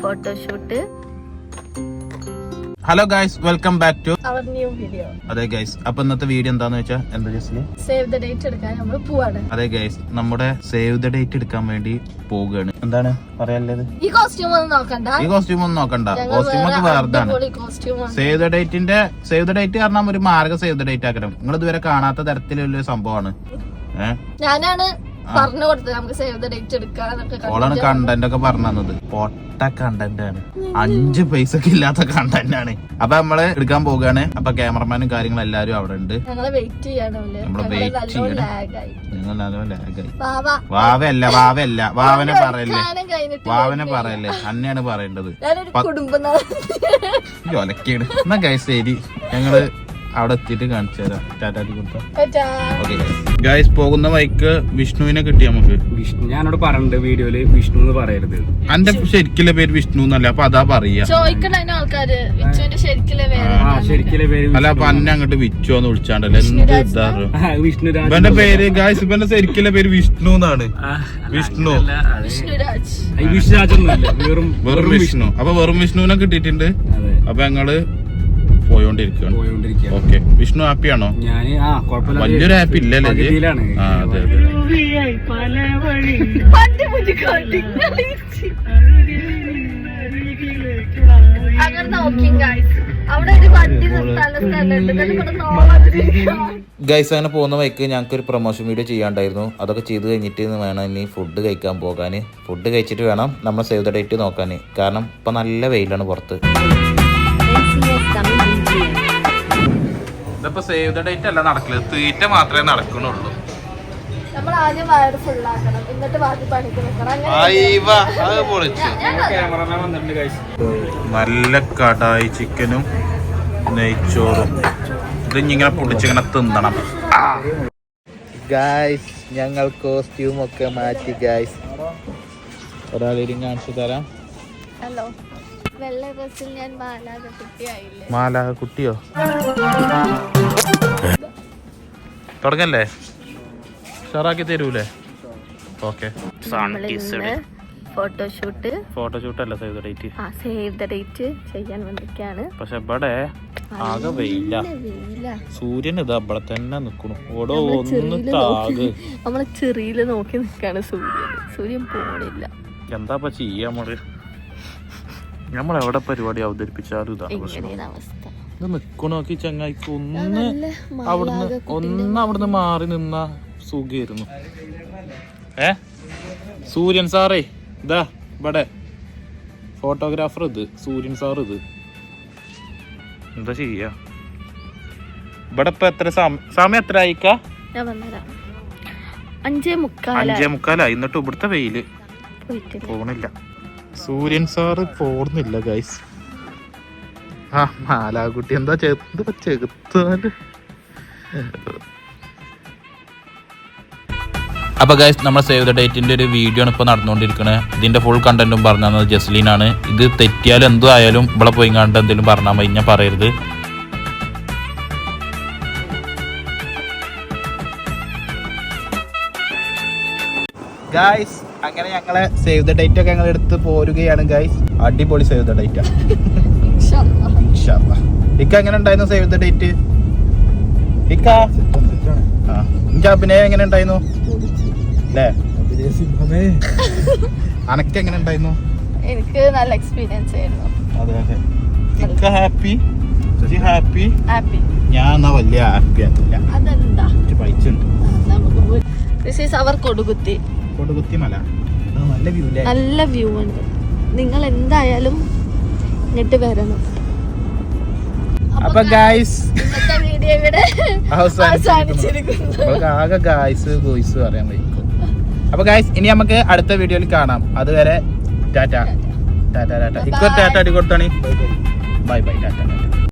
Photoshoot hello guys welcome back to our new video അതെ guys അപ്പൊ ഇന്നത്തെ video എന്താന്ന് വെച്ചാൽ എന്താ ജസ്റ്റ് സേവ് ദ ഡേറ്റ് എടുക്കാൻ നമ്മൾ പോവാണ്. അതെ ഗൈസ് നമ്മുടെ സേവ് ദ ഡേറ്റ് എടുക്കാൻ വേണ്ടി പോവുകയാണ്. എന്താണ് പറയാനുള്ളത്? ഈ കോസ്റ്റ്യൂം ഒന്നും നോക്കണ്ട. ഈ കോസ്റ്റ്യൂം ഒന്നും നോക്കണ്ട. കോസ്റ്റ്യൂം ഒക്കെ വേർതാണ് സേവ് ദ ഡേറ്റിന്റെ സേവ് ദ ഡേറ്റ് കാരണം ഒരു മാർഗ സേവ് ദ ഡേറ്റ് ആക്കണം. നിങ്ങൾ ഇതുവരെ കാണാത്ത തരത്തിലുള്ള സംഭവമാണ്. ഞാനാണ് പറഞ്ഞു കൊടുത്തത് നമുക്ക് സേവ് ദ ഡേറ്റ് എടുക്കാന്നൊക്കെ ഓളാണ് കണ്ടന്റ് ഒക്കെ പറഞ്ഞു തന്നത്. പൊട്ട കണ്ടന്റ് ആണ്. അഞ്ച് പൈസക്ക് ഇല്ലാത്ത കണ്ടന്റ് ആണ്. അപ്പൊ നമ്മൾ എടുക്കാൻ പോവുകയാണ്. അപ്പൊ ക്യാമറമാനും കാര്യങ്ങളും എല്ലാരും അവിടെ ഉണ്ട്. ഞങ്ങളെ വെയിറ്റ് ചെയ്യാനല്ലേ നമ്മൾ നല്ലോണം ചെയ്യണം. നല്ല ലാഗായി വാവാ. വാവല്ല വാവല്ല വാവനെ പറയല്ലേ. വാവനെ പറയല്ലേ. അന്നെയാണ് പറയേണ്ടത്. ഒലക്കേട്. എന്നാ ഗൈസ് ശരി. ഞങ്ങൾ അവിടെ എത്തിയിട്ട് കാണിച്ചു തരാം. ടാറ്റാറ്റി കൊടുത്താ? ഓക്കെ ഗൈസ് പോകുന്ന വൈക്ക് വിഷ്ണുവിനെ കിട്ടി നമുക്ക്. വിഷ്ണു ഞാനോട് പറഞ്ഞിട്ടുണ്ട് വീഡിയോയിൽ വിഷ്ണു എന്ന് പറയരുത്. അന്റെ ശരിക്കുള്ള പേര് വിഷ്ണു എന്നല്ല അപ്പൊ അതാ പറയാ. അല്ല അപ്പൊ അന്നെ അങ്ങോട്ട് വിച്ചു എന്ന് വിളിച്ചാണ്ടല്ലോ. എന്ത് ഇതാ ആ, വിഷ്ണുരാജ് ഇവന്റെ പേര് ഗായ്സ് ഇവന്റെ ശരിക്കുള്ള പേര് വിഷ്ണു എന്നാണ്. വിഷ്ണു. വിഷ്ണുരാജ് വെറും വെറും വിഷ്ണു. അപ്പൊ വെറും വിഷ്ണുവിനെ കിട്ടിയിട്ടുണ്ട്. അപ്പൊ ഞങ്ങൾ പോയോണ്ടിരിക്കുകയാണ്. പോയോണ്ടിരിക്കുക ഓക്കെ വിഷ്ണു ഹാപ്പിയാണോ? ആണോ ആ കുഴപ്പമില്ല വലിയൊരു ഹാപ്പി ഇല്ലല്ലേ? ആ അതെ അതെ. ഗൈസ് അങ്ങനെ പോകുന്ന വൈക്ക് ഞങ്ങൾക്ക് ഒരു പ്രൊമോഷൻ വീഡിയോ ചെയ്യാണ്ടായിരുന്നു. അതൊക്കെ ചെയ്ത് കഴിഞ്ഞിട്ട് വേണം ഇനി ഫുഡ് കഴിക്കാൻ പോകാൻ ഫുഡ് കഴിച്ചിട്ട് വേണം നമ്മൾ സേവ് ദ ഡേറ്റ് നോക്കാൻ കാരണം ഇപ്പം നല്ല വെയിലാണ് പുറത്ത്. ഇതിപ്പോ സേവ് ദ ഡേറ്റ് അല്ല നടക്കില്ല തീറ്റ മാത്രമേ നടക്കണുള്ളൂ നമ്മൾ ആദ്യം വയറ് ആക്കണം. എന്നിട്ട് ബാക്കി പണിക്ക് നിൽക്കണം അങ്ങനെ ഞാൻ ക്യാമറമാൻ വന്നിട്ടുണ്ട് guys. നല്ല കടായി ചിക്കനും നെയ്ച്ചോറും. ഇത് ഇങ്ങനെ പൊടിച്ചിങ്ങനെ തിന്നണം. ഗായ്സ് ഞങ്ങൾ കോസ്റ്റ്യൂം ഒക്കെ മാറ്റി ഗായ്സ് ഒരാളേലും കാണിച്ചു തരാം. ഹലോ വെള്ള ഡ്രസ്സിൽ ഞാൻ മാലാക കുട്ടിയായില്ലേ മാല കുട്ടിയോ? തുടങ്ങല്ലേ? ഷറാക്കി തരൂലേ? ഓക്കെ. Photoshoot photoshoot. അല്ല സേവ് ദ ഡേറ്റ് ആ സേവ് ദ ഡേറ്റ് ചെയ്യാൻ വന്നിരിക്കുകയാണ് പക്ഷെ ഇവിടെ ആകെ വെയില. സൂര്യൻ ഇതാ ഇവിടെ തന്നെ നിക്കണു ഓടോ ഒന്ന് താക്. നമ്മളെ ചെറിയിൽ നോക്കി നിൽക്കാണ് സൂര്യൻ. സൂര്യൻ പോണില്ല. എന്താ ചെയ്യാ നമ്മൾ നമ്മൾ എവിടെ പരിപാടി അവതരിപ്പിച്ചാലും ഇതാണ് ഇത് നിക്കണു നോക്കി ചങ്ങായിക്ക് ഒന്ന് അവിടുന്ന് ഒന്ന് അവിടുന്ന് മാറി നിന്ന സുഖായിരുന്നു. ഏ? സൂര്യൻ സാറേ ഇതാ ഇവിടെ. ഫോട്ടോഗ്രാഫർ ഇത് സൂര്യൻ സാർ ഇത്. എന്താ ചെയ്യാ? ഇവിടെ ഇപ്പൊ എത്ര സമയം എത്ര ആയിക്കാ അഞ്ചേ മുക്കാല അഞ്ചേ മുക്കാലായി. എന്നിട്ട് ഇവിടുത്തെ വെയിൽ. പോണില്ല. സൂര്യൻ സാറ് പോർന്നില്ല ഗൈസ് ആ മാലാകുട്ടി എന്താ ചെറുത് ചെകുത്താൽ? അപ്പൊ ഗൈസ് നമ്മൾ സേവ് ദ ഡേറ്റിന്റെ ഒരു വീഡിയോ ആണ് ഇപ്പോൾ നടന്നുകൊണ്ടിരിക്കുന്നത് ഇതിന്റെ ഫുൾ കണ്ടന്റും പറഞ്ഞു തന്നത് ജസ്ലീൻ ആണ്. ഇത് തെറ്റിയാലും എന്തോ ആയാലും ഇവിടെ പോയി കണ്ട് എന്തെങ്കിലും പറഞ്ഞാൽ മതി ഞാൻ പറയരുത്. ഗായ്സ് അങ്ങനെ ഞങ്ങളെ സേവ് ദ ഡേറ്റ് ഒക്കെ ഞങ്ങൾ എടുത്ത് പോരുകയാണ് ഗൈസ് അടിപൊളി സേവ് ദ ഡേറ്റ് ഇക്ക എങ്ങനെ ഉണ്ടായിരുന്നു സേവ് ദ ഡേറ്റ് ഇക്ക? എനിക്ക് അഭിനയം എങ്ങനെ ഉണ്ടായിരുന്നു? അല്ലേ അനക്ക് എങ്ങനെ ഉണ്ടായിരുന്നു? എനിക്ക് നല്ല എക്സ്പീരിയൻസ് ആയിരുന്നു. അതെ അതെ. ഇക്ക ഹാപ്പി ഹാപ്പി ഹാപ്പി ഞാൻ എന്നാ വലിയ ഹാപ്പി ആയിട്ടില്ല. അതെന്താ? നമുക്ക് ദിസ് ഈസ് അവർ കൊടുകുത്തി. കൊടുകുത്തി മല. നല്ല വ്യൂ അല്ലേ നല്ല വ്യൂ ഉണ്ട്. നിങ്ങൾ എന്തായാലും ഇങ്ങോട്ട് വരണം. അപ്പൊ ഗായ്സ് ഇന്നത്തെ വീഡിയോ ഇവിടെ അവസാനിച്ചിരിക്കുന്നു. നമുക്ക് ആകെ ഗായ്സ് ഗോയ്സ് പറയാൻ വയ്ക്കും അപ്പൊ ഗായ്സ് ഇനി നമുക്ക് അടുത്ത വീഡിയോയിൽ കാണാം. അതുവരെ ടാറ്റ. ടാറ്റ. ടാറ്റ ഇപ്പൊ ടാറ്റ അടി കൊടുത്താണ് ബൈ ബൈ ടാറ്റ.